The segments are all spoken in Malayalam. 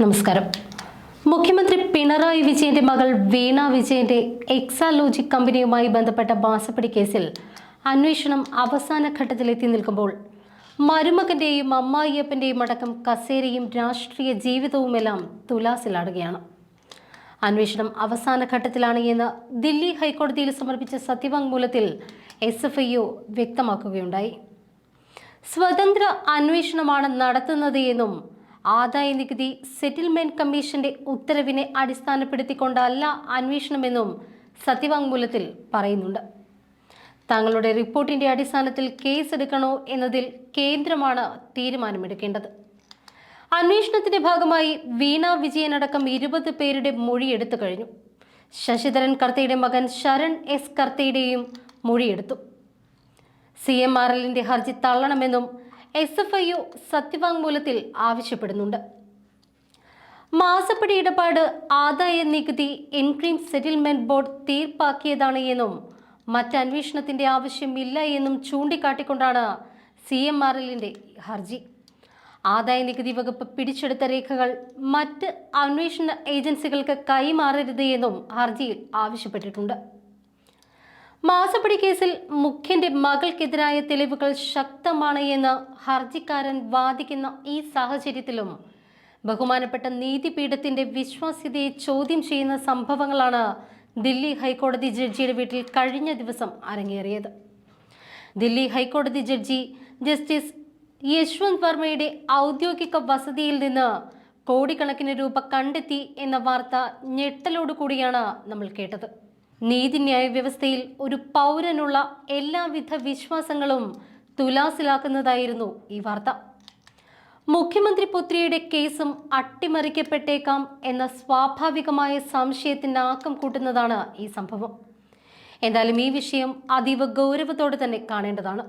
നമസ്കാരം. മുഖ്യമന്ത്രി പിണറായി വിജയന്റെ മകൾ വീണ വിജയന്റെ എക്സാലോജിക് കമ്പനിയുമായി ബന്ധപ്പെട്ട മാസപ്പടി കേസിൽ അന്വേഷണം അവസാന ഘട്ടത്തിലെത്തി നിൽക്കുമ്പോൾ മരുമകന്റെയും അമ്മായിയപ്പന്റെയും അടക്കം കസേരയും രാഷ്ട്രീയ ജീവിതവുമെല്ലാം തുലാസിലാടുകയാണ്. അന്വേഷണം അവസാന ഘട്ടത്തിലാണ് എന്ന് ദില്ലി ഹൈക്കോടതിയിൽ സമർപ്പിച്ച സത്യവാങ്മൂലത്തിൽ എസ് എഫ് ഐ വ്യക്തമാക്കുകയുണ്ടായി. സ്വതന്ത്ര അന്വേഷണമാണ് നടത്തുന്നത് എന്നും ആദായ നികുതി സെറ്റിൽമെന്റ് കമ്മീഷന്റെ ഉത്തരവിനെ അടിസ്ഥാനപ്പെടുത്തിക്കൊണ്ടല്ല അന്വേഷണമെന്നും സത്യവാങ്മൂലത്തിൽ പറയുന്നുണ്ട്. തങ്ങളുടെ റിപ്പോർട്ടിന്റെ അടിസ്ഥാനത്തിൽ കേസെടുക്കണോ എന്നതിൽ കേന്ദ്രമാണ് തീരുമാനമെടുക്കേണ്ടത്. അന്വേഷണത്തിന്റെ ഭാഗമായി വീണ വിജയനടക്കം ഇരുപത് പേരുടെ മൊഴിയെടുത്തു കഴിഞ്ഞു. ശശിധരൻ കർത്തയുടെ മകൻ ശരൺ എസ് കർത്തയുടെയും മൊഴിയെടുത്തു. സി എം ആർ എല്ലിന്റെ ഹർജി തള്ളണമെന്നും എസ് എഫ് ഐ യു സത്യവാങ്മൂലത്തിൽ ആവശ്യപ്പെടുന്നുണ്ട്. മാസപ്പടി ഇടപാട് ആദായ നികുതി ഇൻക്രീം സെറ്റിൽമെന്റ് ബോർഡ് തീർപ്പാക്കിയതാണ് എന്നും മറ്റ് അന്വേഷണത്തിന്റെ ആവശ്യമില്ല എന്നും ചൂണ്ടിക്കാട്ടിക്കൊണ്ടാണ് സി എം ആർ എല്ലിന്റെ ഹർജി. ആദായ നികുതി വകുപ്പ് പിടിച്ചെടുത്ത രേഖകൾ മറ്റ് അന്വേഷണ ഏജൻസികൾക്ക് കൈമാറരുത് എന്നും ഹർജിയിൽ ആവശ്യപ്പെട്ടിട്ടുണ്ട്. മാസപ്പടി കേസിൽ മുഖ്യന്റെ മകൾക്കെതിരായ തെളിവുകൾ ശക്തമാണ് എന്ന് ഹർജിക്കാരൻ വാദിക്കുന്ന ഈ സാഹചര്യത്തിലും ബഹുമാനപ്പെട്ട നീതിപീഠത്തിന്റെ വിശ്വാസ്യതയെ ചോദ്യം ചെയ്യുന്ന സംഭവങ്ങളാണ് ദില്ലി ഹൈക്കോടതി ജഡ്ജിയുടെ വീട്ടിൽ കഴിഞ്ഞ ദിവസം അരങ്ങേറിയത്. ദില്ലി ഹൈക്കോടതി ജഡ്ജി ജസ്റ്റിസ് യശ്വന്ത് വർമ്മയുടെ ഔദ്യോഗിക വസതിയിൽ നിന്ന് കോടിക്കണക്കിന് രൂപ കണ്ടെത്തി എന്ന വാർത്ത ഞെട്ടലോടുകൂടിയാണ് നമ്മൾ കേട്ടത്. നീതിന്യായ വ്യവസ്ഥയിൽ ഒരു പൗരനുള്ള എല്ലാവിധ വിശ്വാസങ്ങളും തുലാസിലാക്കുന്നതായിരുന്നു ഈ വാർത്ത. മുഖ്യമന്ത്രി പുത്രിയുടെ കേസും അട്ടിമറിക്കപ്പെട്ടേക്കാം എന്ന സ്വാഭാവികമായ സംശയത്തിന് ആക്കം കൂട്ടുന്നതാണ് ഈ സംഭവം. എന്തായാലും ഈ വിഷയം അതീവ ഗൗരവത്തോടെ തന്നെ കാണേണ്ടതാണ്.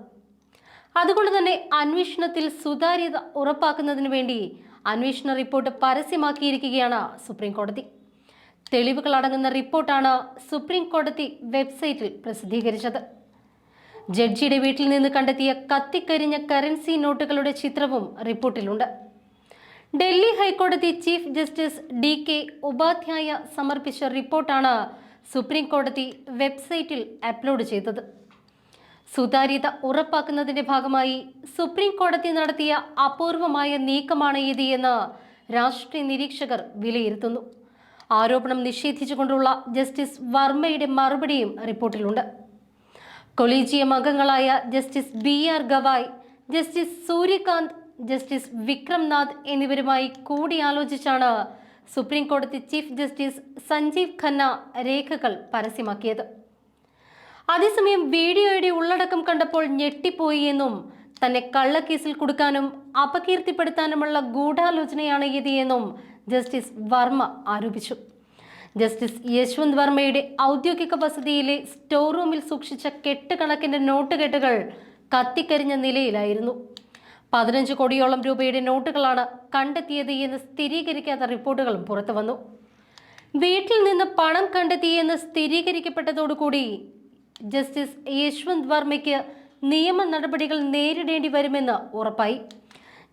അതുകൊണ്ട് തന്നെ അന്വേഷണത്തിൽ സുതാര്യത ഉറപ്പാക്കുന്നതിന് വേണ്ടി അന്വേഷണ റിപ്പോർട്ട് പരസ്യമാക്കിയിരിക്കുകയാണ് സുപ്രീം കോടതി തെളിവുകൾ അടങ്ങുന്ന റിപ്പോർട്ടാണ് സുപ്രീം കോടതി വെബ്സൈറ്റിൽ പ്രസിദ്ധീകരിച്ചത്. ജഡ്ജിയുടെ വീട്ടിൽ നിന്ന് കണ്ടെത്തിയ കത്തിക്കരിഞ്ഞ കറൻസി നോട്ടുകളുടെ ചിത്രവും റിപ്പോർട്ടിലുണ്ട്. ഡൽഹി ഹൈക്കോടതി chief justice D K Upadhyaya സമർപ്പിച്ച റിപ്പോർട്ടാണ് സുപ്രീം കോടതി വെബ്സൈറ്റിൽ അപ്ലോഡ് ചെയ്തത്. സുതാര്യത ഉറപ്പാക്കുന്നതിന്റെ ഭാഗമായി സുപ്രീം കോടതി നടത്തിയ അപൂർവമായ നീക്കമാണ് ഇത് എന്ന് രാഷ്ട്രീയ നിരീക്ഷകർ വിലയിരുത്തുന്നു. ആരോപണം നിഷേധിച്ചുകൊണ്ടുള്ള ജസ്റ്റിസ് വർമ്മയുടെ മറുപടിയും റിപ്പോർട്ടിലുണ്ട്. കൊളീജിയം അംഗങ്ങളായ justice B R Gavai justice Suryakant justice Vikramnath എന്നിവരുമായി കൂടിയാലോചിച്ചാണ് സുപ്രീം കോടതി ചീഫ് ജസ്റ്റിസ് സഞ്ജീവ് ഖന്ന രേഖകൾ പരസ്യമാക്കിയത്. അതേസമയം വീഡിയോയുടെ ഉള്ളടക്കം കണ്ടപ്പോൾ ഞെട്ടിപ്പോയി എന്നും തന്നെ കള്ളക്കേസിൽ കൊടുക്കാനും അപകീർത്തിപ്പെടുത്താനുമുള്ള ഗൂഢാലോചനയാണ് ഇത് എന്നും ജസ്റ്റിസ് വർമ്മ ആരോപിച്ചു. ജസ്റ്റിസ് യശ്വന്ത് വർമ്മയുടെ ഔദ്യോഗിക വസതിയിലെ സ്റ്റോർ റൂമിൽ സൂക്ഷിച്ച കെട്ടുകണക്കിന്റെ നോട്ടുകെട്ടുകൾ കത്തിക്കരിഞ്ഞ നിലയിലായിരുന്നു. പതിനഞ്ച് കോടിയോളം രൂപയുടെ നോട്ടുകളാണ് കണ്ടെത്തിയത് എന്ന് സ്ഥിരീകരിക്കാത്ത റിപ്പോർട്ടുകളും പുറത്തു വന്നു. വീട്ടിൽ നിന്ന് പണം കണ്ടെത്തിയെന്ന് സ്ഥിരീകരിക്കപ്പെട്ടതോടുകൂടി ജസ്റ്റിസ് യശ്വന്ത് വർമ്മയ്ക്ക് നിയമ നടപടികൾ നേരിടേണ്ടി വരുമെന്ന് ഉറപ്പായി.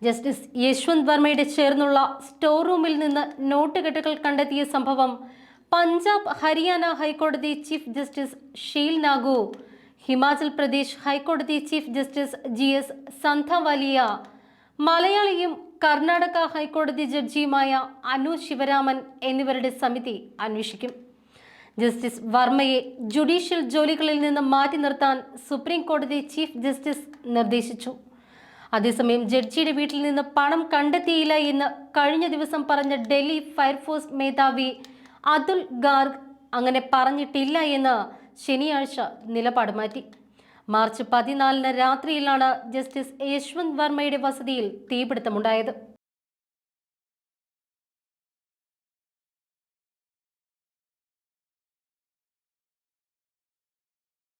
ജസ്റ്റിസ് യശ്വന്ത് വർമ്മയുടെ ചേർന്നുള്ള സ്റ്റോർ റൂമിൽ നിന്ന് നോട്ടുകെട്ടുകൾ കണ്ടെത്തിയ സംഭവം പഞ്ചാബ് ഹരിയാന ഹൈക്കോടതി ചീഫ് ജസ്റ്റിസ് ഷീൽ നാഗു ഹിമാചൽ പ്രദേശ് ഹൈക്കോടതി chief justice G S Sandhawalia മലയാളിയും കർണാടക ഹൈക്കോടതി ജഡ്ജിയുമായ അനു ശിവരാമൻ എന്നിവരുടെ സമിതി അന്വേഷിക്കും. ജസ്റ്റിസ് വർമ്മയെ ജുഡീഷ്യൽ ജോലികളിൽ നിന്ന് മാറ്റി നിർത്താൻ സുപ്രീം കോടതി ചീഫ് ജസ്റ്റിസ് നിർദ്ദേശിച്ചു. അതേസമയം ജഡ്ജിയുടെ വീട്ടിൽ നിന്ന് പണം കണ്ടെത്തിയില്ല എന്ന് കഴിഞ്ഞ ദിവസം പറഞ്ഞ ഡൽഹി ഫയർഫോഴ്സ് മേധാവി അതുൽ ഗാർഗ് അങ്ങനെ പറഞ്ഞിട്ടില്ല എന്ന് ശനിയാഴ്ച നിലപാട് മാറ്റി. മാർച്ച് പതിനാലിന് രാത്രിയിലാണ് ജസ്റ്റിസ് യശ്വന്ത് വർമ്മയുടെ വസതിയിൽ തീപിടുത്തമുണ്ടായത്.